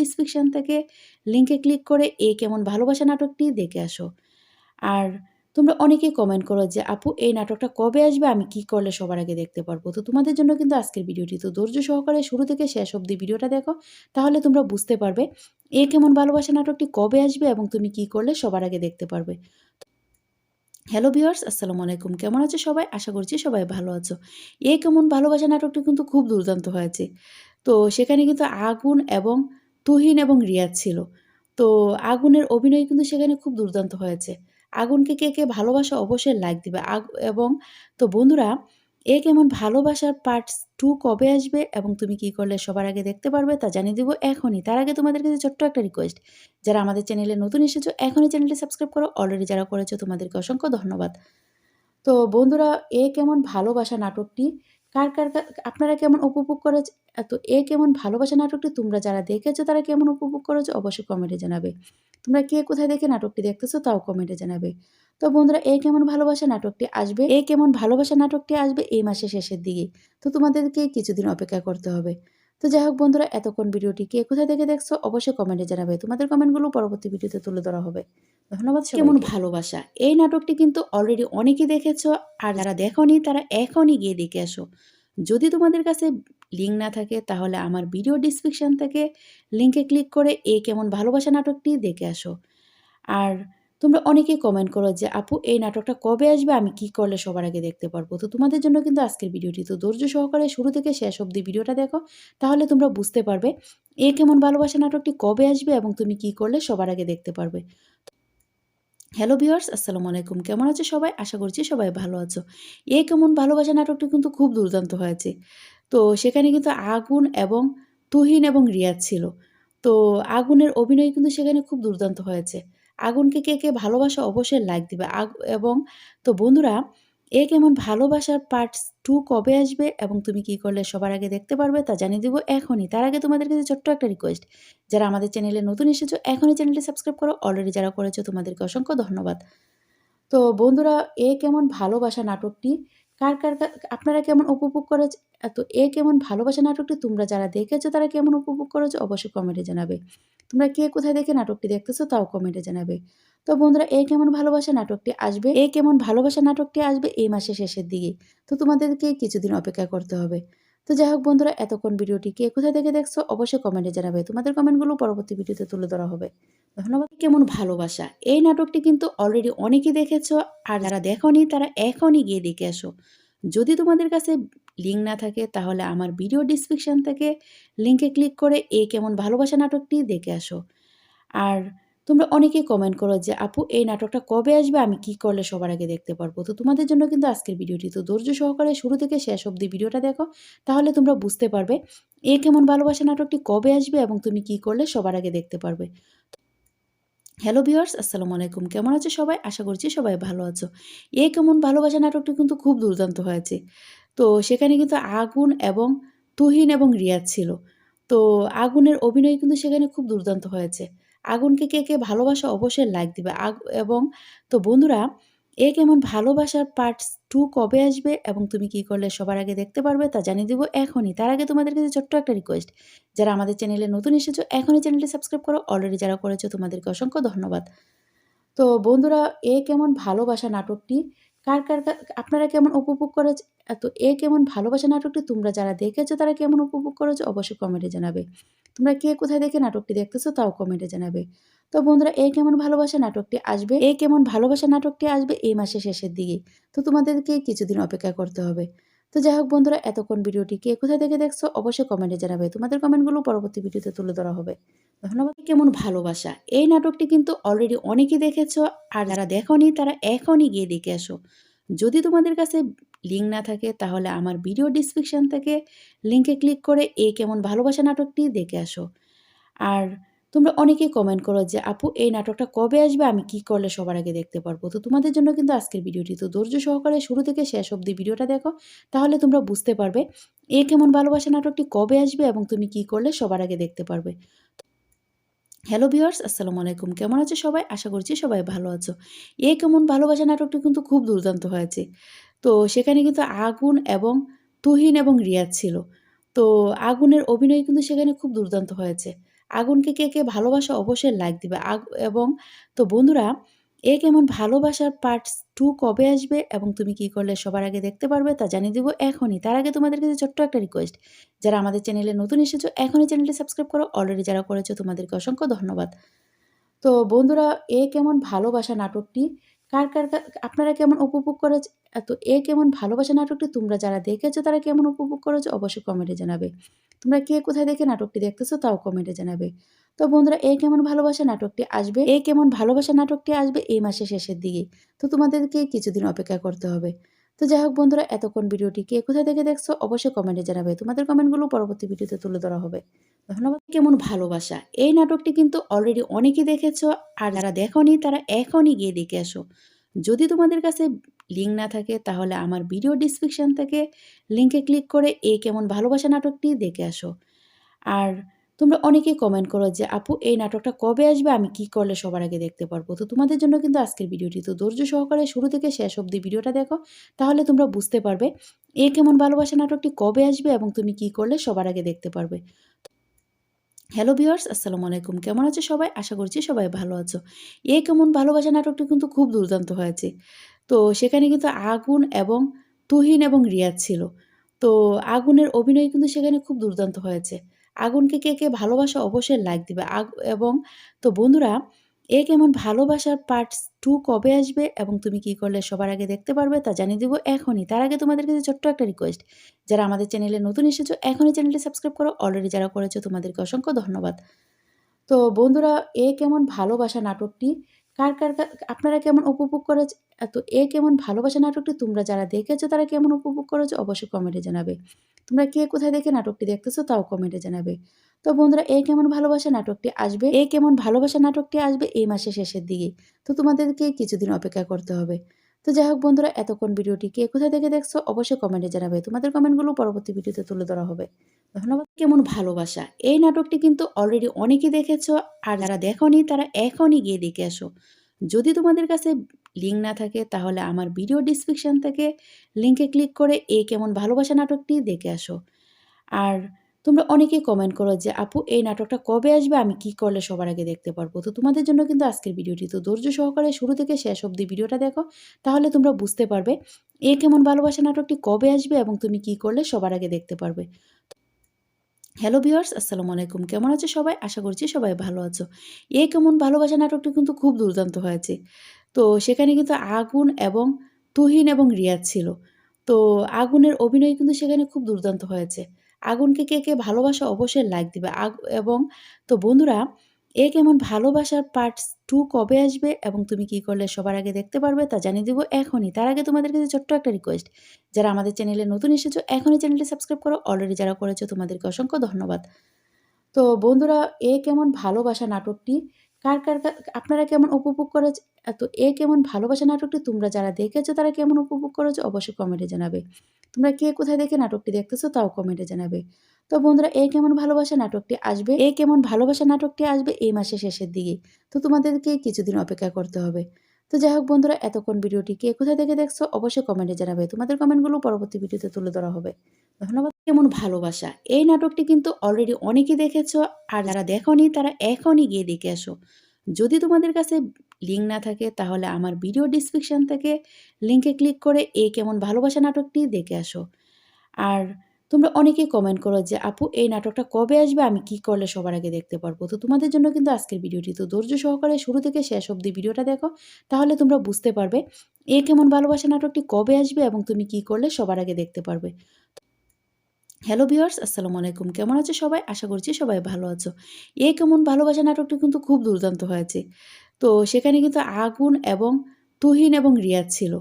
Description থেকে লিঙ্কে click করে এ কেমন ভালোবাসা নাটকটি দেখে আসো। আর তোমরা অনেকেই কমেন্ট করো যে, আপু, এই নাটকটা কবে আসবে? আমি কি করলে সবার আগে দেখতে পারব? তো তোমাদের জন্য কিন্তু আজকের ভিডিওটি, তো ধৈর্য সহকারে শুরু থেকে শেষ অবধি ভিডিওটা দেখো, তাহলে তোমরা বুঝতে পারবে এ কেমন ভালোবাসা নাটকটি কবে আসবে এবং তুমি কি করলে সবার আগে দেখতে পারবে। হ্যালো ভিউয়ার্স আসসালামু আলাইকুম। কেমন আছো সবাই? আশা করছি সবাই ভালো আছো। এ কেমন ভালোবাসা নাটকটি কিন্তু খুব দুর্দান্ত হয়েছে। তো সেখানে কিন্তু আগুন এবং তুহিন এবং রিয়াজ ছিল। তো আগুনের অভিনয় কিন্তু সেখানে খুব দুর্দান্ত হয়েছে। আগুনকে কে কে ভালোবাসা অবশ্যই লাইক দিবে। এবং তো বন্ধুরা, এ কেমন ভালোবাসার পার্ট টু কবে আসবে এবং তুমি কি করলে সবার আগে দেখতে পারবে তা জানিয়ে দেবো এখনই। তার আগে তোমাদের কাছে ছোট্ট একটা রিকোয়েস্ট যারা আমাদের চ্যানেলে নতুন এসেছ, এখনই চ্যানেলটি সাবস্ক্রাইব করো। অলরেডি যারা করেছ, তোমাদেরকে অসংখ্য ধন্যবাদ। তো বন্ধুরা, এ কেমন ভালোবাসা নাটকটি কার কার আপনারা কেমন উপভোগ করেছে তো এ কেমন ভালোবাসা নাটকটি তোমরা যারা দেখেছ তারা কেমন উপভোগ করেছ অবশ্যই কমেন্টে জানাবে। তোমরা কে কোথায় দেখে নাটকটি দেখতেছো তাও কমেন্টে জানাবে। তো বন্ধুরা, এ কেমন ভালোবাসা নাটকটি আসবে? এ কেমন ভালোবাসা নাটকটি আসবে এই মাসের শেষের দিকে। তো তোমাদেরকে কিছুদিন অপেক্ষা করতে হবে। তো যাই হোক বন্ধুরা এতক্ষণ ভিডিওটি কে কোথায় থেকে দেখছ অবশ্যই কমেন্টে জানাবে। তোমাদের কমেন্টগুলো পরবর্তী ভিডিওতে তুলে ধরা হবে। ধন্যবাদ কেমন ভালোবাসা। এই নাটকটি কিন্তু অলরেডি অনেকেই দেখেছ আর যারা দেখোনি তারা এখনই গিয়ে দেখে আসো। যদি তোমাদের কাছে লিঙ্ক না থাকে তাহলে আমার ভিডিও ডিসক্রিপশান থেকে লিঙ্কে ক্লিক করে এই কেমন ভালোবাসা নাটকটি দেখে আসো। আর তোমরা অনেকেই কমেন্ট করো যে, আপু, এই নাটকটা কবে আসবে? আমি কি করলে সবার আগে দেখতে পারব? তো তোমাদের জন্য কিন্তু আজকের ভিডিওটি, তো ধৈর্য সহকারে শুরু থেকে শেষ অবধি ভিডিওটা দেখো, তাহলে তোমরা বুঝতে পারবে এ কেমন ভালোবাসা নাটকটি কবে আসবে এবং তুমি কি করলে সবার আগে দেখতে পারবে। হ্যালো ভিউয়ার্স আসসালামু আলাইকুম। কেমন আছো সবাই? আশা করছি সবাই ভালো আছো। এ কেমন ভালোবাসা নাটকটি কিন্তু খুব দুর্দান্ত হয়েছে। তো সেখানে কিন্তু আগুন এবং তুহিন এবং রিয়াজ ছিল। তো আগুনের অভিনয় কিন্তু সেখানে খুব দুর্দান্ত হয়েছে। আগুনকে কে কে ভালোবাসা অবশ্যই লাইক দিবে। এবং তো বন্ধুরা, এ কেমন ভালোবাসার পার্ট টু কবে আসবে এবং তুমি কি করলে সবার আগে দেখতে পারবে তা জানিয়ে দিব এখনই। তার আগে তোমাদের কাছে ছোট্ট একটা রিকোয়েস্ট যারা আমাদের চ্যানেলে নতুন এসেছ, এখনই চ্যানেলটি সাবস্ক্রাইব করো। অলরেডি যারা করেছ, তোমাদেরকে অসংখ্য ধন্যবাদ। তো বন্ধুরা, এ কেমন ভালোবাসা নাটকটি কার কার আপনারা কেমন উপভোগ করেছে তো এ কেমন ভালোবাসা নাটকটি তোমরা যারা দেখেছ তারা কেমন উপভোগ করেছ অবশ্যই কমেন্টে জানাবে। তোমরা কে কোথায় দেখে নাটকটি দেখতেছো তাও কমেন্টে জানাবে। তো বন্ধুরা, এ কেমন ভালোবাসা নাটকটি আসবে? এ কেমন ভালোবাসা নাটকটি আসবে এই মাসের শেষের দিকে। তো তোমাদেরকে কিছুদিন অপেক্ষা করতে হবে। তো যাই হোক বন্ধুরা, এতক্ষণ ভিডিওটি কে কোথায় থেকে দেখছ অবশ্যই কমেন্টে জানাবে। তোমাদের কমেন্টগুলো পরবর্তী ভিডিওতে তুলে ধরা হবে। ধন্যবাদ। কেমন ভালোবাসা? এই নাটকটি কিন্তু অলরেডি অনেকেই দেখেছ, আর যারা দেখোনি, তারা এখনই গিয়ে দেখে আসো। যদি তোমাদের কাছে লিঙ্ক না থাকে, তাহলে আমার ভিডিও ডিসক্রিপশান থেকে লিঙ্কে ক্লিক করে এই কেমন ভালোবাসা নাটকটি দেখে আসো। আর তোমরা অনেকেই কমেন্ট করো যে, আপু, এই নাটকটা কবে আসবে? আমি কি করলে সবার আগে দেখতে পারব? তো তোমাদের জন্য কিন্তু আজকের ভিডিওটি, তো ধৈর্য সহকারে শুরু থেকে শেষ অবধি ভিডিওটা দেখো, তাহলে তোমরা বুঝতে পারবে এ কেমন ভালোবাসা নাটকটি কবে আসবে এবং তুমি কি করলে সবার আগে দেখতে পারবে। হ্যালো ভিউয়ার্স আসসালামু আলাইকুম। কেমন আছো সবাই? আশা করছি সবাই ভালো আছো। এ কেমন ভালোবাসা নাটকটি কিন্তু খুব দুর্দান্ত হয়েছে। তো সেখানে কিন্তু আগুন এবং তুহিন এবং রিয়াজ ছিল। তো আগুনের অভিনয় কিন্তু সেখানে খুব দুর্দান্ত হয়েছে। আগুনকে কে কে ভালোবাসা অবশ্যই লাইক দিবে। এবং তো বন্ধুরা, এ কেমন ভালোবাসার পার্ট টু কবে আসবে এবং তুমি কি করলে সবার আগে দেখতে পারবে তা জানিয়ে দেবো এখনই। তার আগে তোমাদের কাছে ছোট্ট একটা রিকোয়েস্ট যারা আমাদের চ্যানেলে নতুন এসেছ, এখনই চ্যানেলটি সাবস্ক্রাইব করো। অলরেডি যারা করেছ, তোমাদেরকে অসংখ্য ধন্যবাদ। তো বন্ধুরা, এ কেমন ভালোবাসা নাটকটি কার কার আপনারা কেমন উপভোগ করেছে তো এ কেমন ভালোবাসা নাটকটি তোমরা যারা দেখেছ তারা কেমন উপভোগ করেছ অবশ্যই কমেন্টে জানাবে। তোমরা কে কোথায় দেখে নাটকটি দেখতেছো তাও কমেন্টে জানাবে। তো বন্ধুরা, এ কেমন ভালোবাসা নাটকটি আসবে? এ কেমন ভালোবাসা নাটকটি আসবে এই মাসের শেষের দিকে। তো তোমাদেরকে কিছুদিন অপেক্ষা করতে হবে। তো যাই হোক বন্ধুরা, এতক্ষণ ভিডিওটি কে কোথায় থেকে দেখছ অবশ্যই কমেন্টে জানাবে। তোমাদের কমেন্টগুলো পরবর্তী ভিডিওতে তুলে ধরা হবে। ধন্যবাদ কেমন ভালোবাসা। এই নাটকটি কিন্তু অলরেডি অনেকেই দেখেছ, আর যারা দেখোনি তারা এখনই গিয়ে দেখে আসো। যদি তোমাদের কাছে লিঙ্ক না থাকে তাহলে আমার ভিডিও ডিসক্রিপশান থেকে লিঙ্কে ক্লিক করে এই কেমন ভালোবাসা নাটকটি দেখে আসো। আর তোমরা অনেকেই কমেন্ট করো যে, আপু, এই নাটকটা কবে আসবে? আমি কি করলে সবার আগে দেখতে পারব? তো তোমাদের জন্য কিন্তু আজকের ভিডিওটি তো ধৈর্য সহকারে শুরু থেকে শেষ অবধি ভিডিওটা দেখো, তাহলে তোমরা বুঝতে পারবে এ কেমন ভালোবাসা নাটকটি কবে আসবে এবং তুমি কি করলে সবার আগে দেখতে পারবে। হ্যালো ভিওয়ার্স আসসালামু আলাইকুম। কেমন আছে সবাই? আশা করছি সবাই ভালো আছো। এ কেমন ভালোবাসা নাটকটি কিন্তু খুব দুর্দান্ত হয়েছে। তো সেখানে কিন্তু আগুন এবং তুহিন এবং রিয়াজ ছিল। তো আগুনের অভিনয় কিন্তু সেখানে খুব দুর্দান্ত হয়েছে। আগুনকে কে, কে ভালোবাসা অবশ্যই লাইক দিবে। আগ এবং তো বন্ধুরা এ কেমন ভালোবাসার পার্ট টু কবে আসবে এবং তুমি কি করলে সবার আগে দেখতে পারবে তা জানিয়ে দিব এখনই। তার আগে তোমাদের কাছে ছোট্ট একটা রিকোয়েস্ট। যারা আমাদের চ্যানেলে নতুন এসেছ এখনই চ্যানেলটি সাবস্ক্রাইব করো। অলরেডি যারা করেছ তোমাদেরকে অসংখ্য ধন্যবাদ। তো বন্ধুরা এ কেমন ভালোবাসা নাটকটি কার, কার আপনারা কেমন উপভোগ করেছ তো এ কেমন ভালোবাসা নাটকটি তোমরা যারা দেখেছ তারা কেমন উপভোগ করেছ অবশ্যই কমেন্টে জানাবে। তোমরা কে কোথায় দেখে নাটকটি দেখতেছো তাও কমেন্টে জানাবে। তো বন্ধুরা, এ কেমন ভালোবাসা নাটকটি আসবে এ কেমন ভালোবাসা নাটকটি আসবে এই মাসের শেষের দিকে। তো তোমাদেরকে কিছুদিন অপেক্ষা করতে হবে। তো যাই হোক বন্ধুরা, এতক্ষণ ভিডিওটি কে কোথায় থেকে দেখছ অবশ্যই কমেন্টে জানাবে। তোমাদের কমেন্টগুলো পরবর্তী ভিডিওতে তুলে ধরা হবে। ধন্যবাদ। কেমন ভালোবাসা এই নাটকটি কিন্তু অলরেডি অনেকেই দেখেছ, আর যারা দেখোনি তারা এখনই গিয়ে দেখে আসো। যদি তোমাদের কাছে লিঙ্ক না থাকে, তাহলে আমার ভিডিও ডিসক্রিপশন থেকে লিঙ্কে ক্লিক করে এ কেমন ভালোবাসা নাটকটি দেখে আসো। আর তোমরা অনেকেই কমেন্ট করো যে, আপু, এই নাটকটা কবে আসবে? আমি কি করলে সবার আগে দেখতে পারব? তো তোমাদের জন্য কিন্তু আজকের ভিডিওটি, তো ধৈর্য সহকারে শুরু থেকে শেষ অবধি ভিডিওটা দেখো, তাহলে তোমরা বুঝতে পারবে এ কেমন ভালোবাসা নাটকটি কবে আসবে এবং তুমি কি করলে সবার আগে দেখতে পারবে। হ্যালো ভিউয়ার্স আসসালামু আলাইকুম। কেমন আছো সবাই? আশা করছি সবাই ভালো আছো। এ কেমন ভালোবাসা নাটকটি কিন্তু খুব দুর্দান্ত হয়েছে। তো সেখানে কিন্তু আগুন এবং তুহিন এবং রিয়াজ ছিল। তো আগুনের অভিনয় কিন্তু সেখানে খুব দুর্দান্ত হয়েছে। আগুনকে কে কে ভালোবাসা অবশ্যই লাইক দিবে। এবং তো বন্ধুরা, এ কেমন ভালোবাসার পার্ট টু কবে আসবে এবং তুমি কি করলে সবার আগে দেখতে পারবে তা জানিয়ে দেবো এখনই। তার আগে তোমাদের কাছে ছোট্ট একটা রিকোয়েস্ট যারা আমাদের চ্যানেলে নতুন এসেছ, এখনই চ্যানেলটি সাবস্ক্রাইব করো। অলরেডি যারা করেছ, তোমাদেরকে অসংখ্য ধন্যবাদ। তো বন্ধুরা, এ কেমন ভালোবাসা নাটকটি কার কার আপনারা কেমন উপভোগ করেছে তো এ কেমন ভালোবাসা নাটকটি তোমরা যারা দেখেছ তারা কেমন উপভোগ করেছ অবশ্যই কমেন্টে জানাবে। তোমরা কে কোথায় দেখে নাটকটি দেখতেছো তাও কমেন্টে জানাবে। তো বন্ধুরা, এ কেমন ভালোবাসা নাটকটি আসবে? এ কেমন ভালোবাসা নাটকটি আসবে এই মাসের শেষের দিকে। তো তোমাদেরকে কিছুদিন অপেক্ষা করতে হবে। তো যাই হোক বন্ধুরা, এতক্ষণ ভিডিওটি কে কোথায় থেকে দেখছ অবশ্যই কমেন্টে জানাবে। তোমাদের কমেন্টগুলো পরবর্তী ভিডিওতে তুলে ধরা হবে। ধন্যবাদ। কেমন ভালোবাসা? এই নাটকটি কিন্তু অলরেডি অনেকেই দেখেছ, আর যারা দেখনি, তারা এখনই গিয়ে দেখে আসো। যদি তোমাদের কাছে লিঙ্ক না থাকে, তাহলে আমার ভিডিও ডিসক্রিপশান থেকে লিঙ্কে ক্লিক করে এই কেমন ভালোবাসা নাটকটি দেখে আসো। আর তোমরা অনেকেই কমেন্ট করো যে, আপু, এই নাটকটা কবে আসবে? আমি কি করলে সবার আগে দেখতে পারব? তো তোমাদের জন্য কিন্তু আজকের ভিডিওটি। তো ধৈর্য সহকারে শুরু থেকে শেষ অবধি ভিডিওটা দেখো, তাহলে তোমরা বুঝতে পারবে এ কেমন ভালোবাসা নাটকটি কবে আসবে এবং তুমি কি করলে সবার আগে দেখতে পারবে। হ্যালো ভিউয়ার্স আসসালামু আলাইকুম। কেমন আছো সবাই? আশা করছি সবাই ভালো আছো। এ কেমন ভালোবাসা নাটকটি কিন্তু খুব দুর্দান্ত হয়েছে। তো সেখানে কিন্তু আগুন এবং তুহিন এবং রিয়াজ ছিল। তো আগুনের অভিনয় কিন্তু সেখানে খুব দুর্দান্ত হয়েছে। আগুনকে কে কে ভালোবাসা অবশ্যই লাইক দিবে। এবং তো বন্ধুরা, এ কেমন ভালোবাসার পার্ট টু কবে আসবে এবং তুমি কি করলে সবার আগে দেখতে পারবে তা জানিয়ে দেবো এখনই। তার আগে তোমাদের কাছে ছোট্ট একটা রিকোয়েস্ট যারা আমাদের চ্যানেলে নতুন এসেছ, এখনই চ্যানেলটি সাবস্ক্রাইব করো। অলরেডি যারা করেছ, তোমাদেরকে অসংখ্য ধন্যবাদ। তো বন্ধুরা, এ কেমন ভালোবাসা নাটকটি কার কার আপনারা কেমন উপভোগ করেছ তো এ কেমন ভালোবাসা নাটকটি তোমরা যারা দেখেছ তারা কেমন উপভোগ করেছ অবশ্যই কমেন্টে জানাবে। তোমরা কে কোথায় দেখে নাটকটি দেখতেছো তাও কমেন্টে জানাবে। তো বন্ধুরা, এ কেমন ভালোবাসা নাটকটি আসবে? এ কেমন ভালোবাসা নাটকটি আসবে এই মাসের শেষের দিকে। তো তোমাদেরকে কিছুদিন অপেক্ষা করতে হবে। তো যাই হোক বন্ধুরা, এতক্ষণ ভিডিওটি কে কোথায় থেকে দেখছ অবশ্যই কমেন্টে জানাবে। তোমাদের কমেন্টগুলো পরবর্তী ভিডিওতে তুলে ধরা হবে। ধন্যবাদ। কেমন ভালোবাসা। এই নাটকটি কিন্তু অলরেডি অনেকেই দেখেছ, আর যারা দেখনি তারা এখনই গিয়ে দেখে আসো। যদি তোমাদের কাছে লিঙ্ক না থাকে তাহলে আমার ভিডিও ডিসক্রিপশান থেকে লিঙ্কে ক্লিক করে এই কেমন ভালোবাসা নাটকটি দেখে আসো। আর তোমরা অনেকেই কমেন্ট করো যে, আপু, এই নাটকটা কবে আসবে? আমি কি করলে সবার আগে দেখতে পারব? তো তোমাদের জন্য কিন্তু আজকের ভিডিওটি তো ধৈর্য সহকারে শুরু থেকে শেষ অবধি ভিডিওটা দেখো, তাহলে তোমরা বুঝতে পারবে এ কেমন ভালোবাসা নাটকটি কবে আসবে এবং তুমি কি করলে সবার আগে দেখতে পারবে। হ্যালো ভিওয়ার্স আসসালামু আলাইকুম। কেমন আছে সবাই? আশা করছি সবাই ভালো আছো। এ কেমন ভালোবাসা নাটকটি কিন্তু খুব দুর্দান্ত হয়েছে। তো সেখানে কিন্তু আগুন এবং তুহিন এবং রিয়াজ ছিল।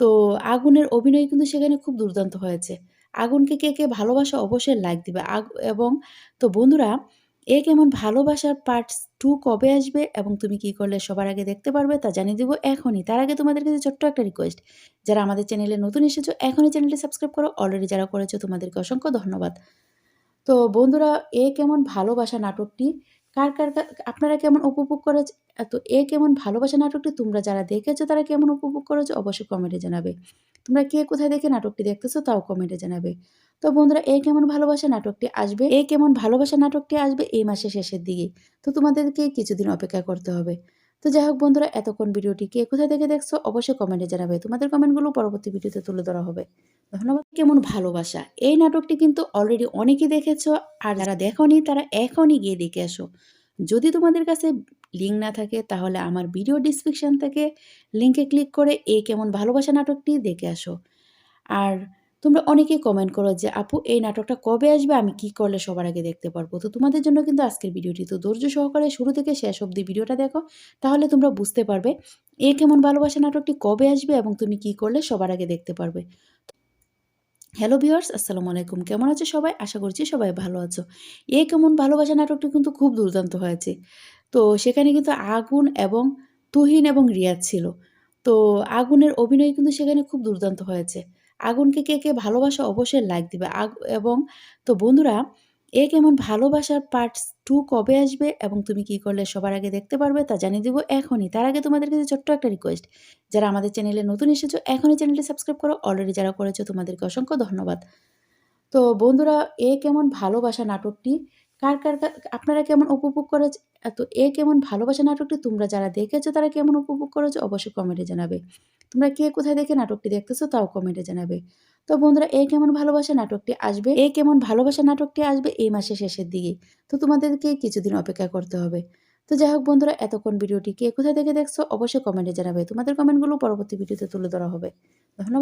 তো আগুনের অভিনয় কিন্তু সেখানে খুব দুর্দান্ত হয়েছে। আগুনকে কে কে ভালোবাসা অবশ্যই লাইক দিবে। এবং তো বন্ধুরা এ কেমন ভালোবাসার পার্ট টু কবে আসবে এবং তুমি কি করলে সবার আগে দেখতে পারবে তা জানিয়ে দেবো এখনই। তার আগে তোমাদের কাছে ছোট্ট একটা রিকোয়েস্ট যারা আমাদের চ্যানেলে নতুন এসেছ, এখনই চ্যানেলটি সাবস্ক্রাইব করো। অলরেডি যারা করেছ, তোমাদেরকে অসংখ্য ধন্যবাদ। তো বন্ধুরা, এ কেমন ভালোবাসা নাটকটি কার, কার, আপনারা কেমন উপভোগ করেছ তো এ কেমন ভালোবাসা নাটকটি তোমরা যারা দেখেছ তারা কেমন উপভোগ করেছ অবশ্যই কমেন্টে জানাবে। তোমরা কে কোথায় দেখে নাটকটি দেখতেছো তাও কমেন্টে জানাবে। তো বন্ধুরা এ কেমন ভালোবাসা নাটকটি আসবে এ কেমন ভালোবাসা নাটকটি আসবে এই মাসের শেষের দিকে। তো তোমাদেরকে কিছুদিন অপেক্ষা করতে হবে। তো যাই হোক বন্ধুরা, এতক্ষণ ভিডিওটি কে কোথায় থেকে দেখছ অবশ্যই কমেন্টে জানাবে। তোমাদের কমেন্টগুলো পরবর্তী ভিডিওতে তুলে ধরা হবে। ধন্যবাদ। কেমন ভালোবাসা এই নাটকটি কিন্তু অলরেডি অনেকেই দেখেছ, আর যারা দেখোনি, তারা এখনই গিয়ে দেখে আসো। যদি তোমাদের কাছে লিঙ্ক না থাকে, তাহলে আমার ভিডিও ডিসক্রিপশন থেকে লিঙ্কে ক্লিক করে এই কেমন ভালোবাসা নাটকটি দেখে আসো। আর তোমরা অনেকেই কমেন্ট করো যে, আপু, এই নাটকটা কবে আসবে? আমি কি করলে সবার আগে দেখতে পারব? তো তোমাদের জন্য কিন্তু আজকের ভিডিওটি, তো ধৈর্য সহকারে শুরু থেকে শেষ অবধি ভিডিওটা দেখো, তাহলে তোমরা বুঝতে পারবে এ কেমন ভালোবাসা নাটকটি কবে আসবে এবং তুমি কি করলে সবার আগে দেখতে পারবে। হ্যালো ভিউয়ার্স আসসালামু আলাইকুম। কেমন আছো সবাই? আশা করছি সবাই ভালো আছো। এ কেমন ভালোবাসা নাটকটি কিন্তু খুব দুর্দান্ত হয়েছে। তো সেখানে কিন্তু আগুন এবং তুহিন এবং রিয়াজ ছিল। তো আগুনের অভিনয় কিন্তু সেখানে খুব দুর্দান্ত হয়েছে। আগুনকে কে কে ভালোবাসা অবশ্যই লাইক দিবে। এবং তো বন্ধুরা, এ কেমন ভালোবাসার পার্ট টু কবে আসবে এবং তুমি কি করলে সবার আগে দেখতে পারবে তা জানিয়ে দেবো এখনই। তার আগে তোমাদের কাছে ছোট্ট একটা রিকোয়েস্ট যারা আমাদের চ্যানেলে নতুন এসেছ, এখনই চ্যানেলটি সাবস্ক্রাইব করো। অলরেডি যারা করেছ, তোমাদেরকে অসংখ্য ধন্যবাদ। তো বন্ধুরা, এ কেমন ভালোবাসা নাটকটি কার কার আপনারা কেমন উপভোগ করেছে, তো এ কেমন ভালোবাসা নাটকটি তোমরা যারা দেখেছ তারা কেমন উপভোগ করেছ অবশ্যই কমেন্টে জানাবে। তোমরা কে কোথায় দেখে নাটকটি দেখতেছো তাও কমেন্টে জানাবে। তো বন্ধুরা, এ কেমন ভালোবাসা নাটকটি আসবে এ কেমন ভালোবাসা নাটকটি আসবে এই মাসের শেষের দিকে। তো তোমাদেরকে কিছুদিন অপেক্ষা করতে হবে। তো যাই হোক বন্ধুরা, এতক্ষণ ভিডিওটি কে কোথায় থেকে দেখছ অবশ্যই কমেন্টে জানাবে। তোমাদের কমেন্টগুলো পরবর্তী ভিডিওতে তুলে ধরা হবে। ধন্যবাদ।